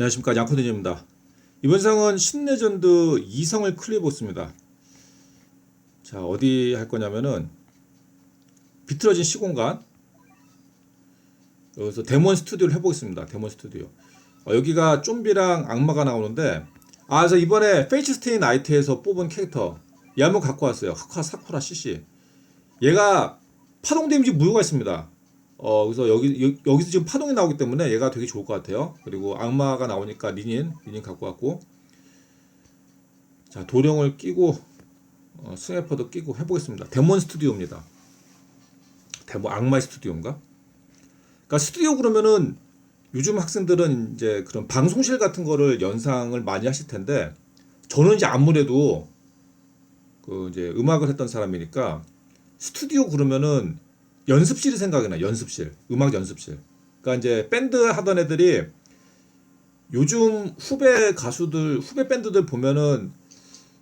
안녕하십니까 양코디입니다. 이번 상은 신레전드 2성을 클리어보스입니다. 자 어디 할 거냐면은 비틀어진 시공간 여기서 데몬 스튜디오를 해보겠습니다. 데몬 스튜디오 어, 여기가 좀비랑 악마가 나오는데 아 그래서 이번에 페이스 스테인 아이트에서 뽑은 캐릭터 얘 한번 갖고 왔어요. 하카 사쿠라 CC 얘가 파동 데미지 무효가 있습니다. 어 그래서 여기 여, 기서 지금 파동이 나오기 때문에 얘가 되게 좋을 것 같아요. 그리고 악마가 나오니까 리닌 리닌 갖고 왔고 자 도령을 끼고 어, 스냅퍼도 끼고 해보겠습니다. 데몬 스튜디오입니다. 데몬 악마의 스튜디오인가? 그러니까 스튜디오 그러면은 요즘 학생들은 이제 그런 방송실 같은 거를 연상을 많이 하실 텐데 저는 이제 아무래도 그 이제 음악을 했던 사람이니까 스튜디오 그러면은 연습실이 생각이 나 연습실. 음악 연습실. 그러니까 이제 밴드 하던 애들이 요즘 후배 가수들 후배 밴드들 보면은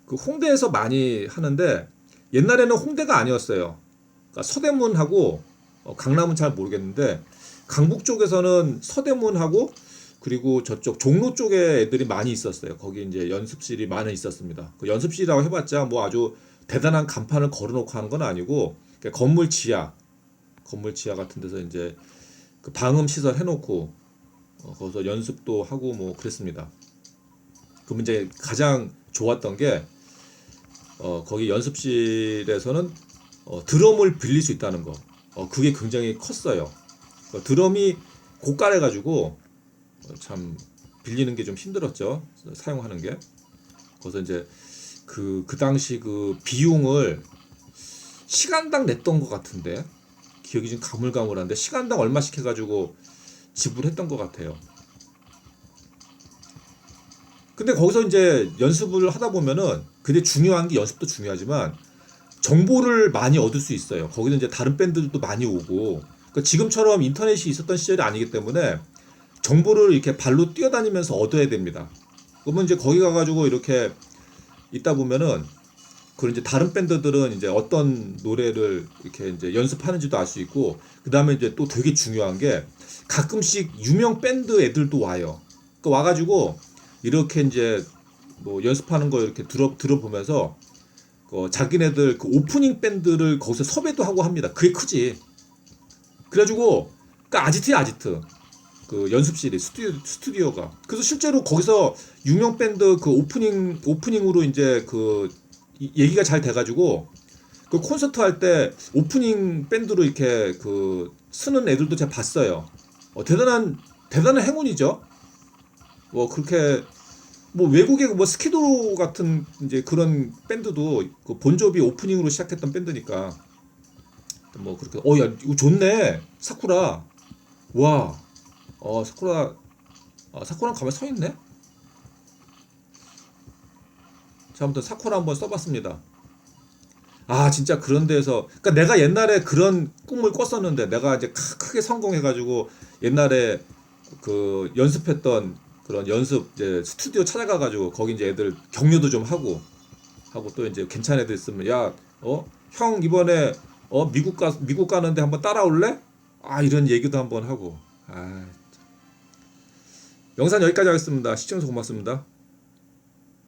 그 홍대에서 많이 하는데 옛날에는 홍대가 아니었어요. 그러니까 서대문하고 어, 강남은 잘 모르겠는데 강북 쪽에서는 서대문하고 그리고 저쪽 종로 쪽에 애들이 많이 있었어요. 거기 이제 연습실이 많이 있었습니다. 그 연습실이라고 해봤자 뭐 아주 대단한 간판을 걸어놓고 하는 건 아니고 그러니까 건물 지하 건물 지하 같은 데서 이제 그 방음 시설 해놓고 어, 거기서 연습도 하고 뭐 그랬습니다. 그럼 이제 가장 좋았던 게 어, 거기 연습실에서는 어, 드럼을 빌릴 수 있다는 거. 어, 그게 굉장히 컸어요. 어, 드럼이 고가래 가지고 어, 참 빌리는 게 좀 힘들었죠. 사용하는 게. 그래서 이제 그, 그 당시 그 비용을 시간당 냈던 것 같은데 기억이 좀 가물가물한데 시간당 얼마씩 해가지고 지불했던 것 같아요. 근데 거기서 이제 연습을 하다 보면은 근데 중요한 게 연습도 중요하지만 정보를 많이 얻을 수 있어요. 거기는 이제 다른 밴드들도 많이 오고 그러니까 지금처럼 인터넷이 있었던 시절이 아니기 때문에 정보를 이렇게 발로 뛰어다니면서 얻어야 됩니다. 그러면 이제 거기 가가지고 이렇게 있다 보면은 그리고 이제 다른 밴드들은 이제 어떤 노래를 이렇게 이제 연습하는지도 알 수 있고 그 다음에 이제 또 되게 중요한 게 가끔씩 유명 밴드 애들도 와요. 그 와가지고 이렇게 이제 뭐 연습하는 거 이렇게 들어 들어보면서 그 자기네들 그 오프닝 밴드를 거기서 섭외도 하고 합니다. 그게 크지. 그래가지고 그 아지트야 아지트. 그 연습실이 스튜디오 스튜디오가 그래서 실제로 거기서 유명 밴드 그 오프닝 오프닝으로 이제 그 이- 얘기가 잘 돼가지고 그 콘서트 할 때 오프닝 밴드로 이렇게 그 쓰는 애들도 제가 봤어요. 어, 대단한 대단한 행운이죠. 뭐 그렇게 뭐 외국의 뭐 스키도 같은 이제 그런 밴드도 그 본조비 오프닝으로 시작했던 밴드니까 뭐 그렇게 어야 이거 좋네 사쿠라 와 어 사쿠라 아 사쿠라 가만 서 있네. 자, 아무튼 사쿠라 한번 써봤습니다. 아, 진짜 그런 데에서, 그러니까 내가 옛날에 그런 꿈을 꿨었는데, 내가 이제 크- 크게 성공해가지고, 옛날에 그 연습했던 그런 연습 이제 스튜디오 찾아가가지고, 거기 이제 애들 격려도 좀 하고, 하고 또 이제 괜찮은 애들 있으면, 야, 어, 형 이번에 어 미국 가 미국 가는데 한번 따라올래? 아, 이런 얘기도 한번 하고, 아, 참. 영상 여기까지 하겠습니다. 시청해주셔서 고맙습니다.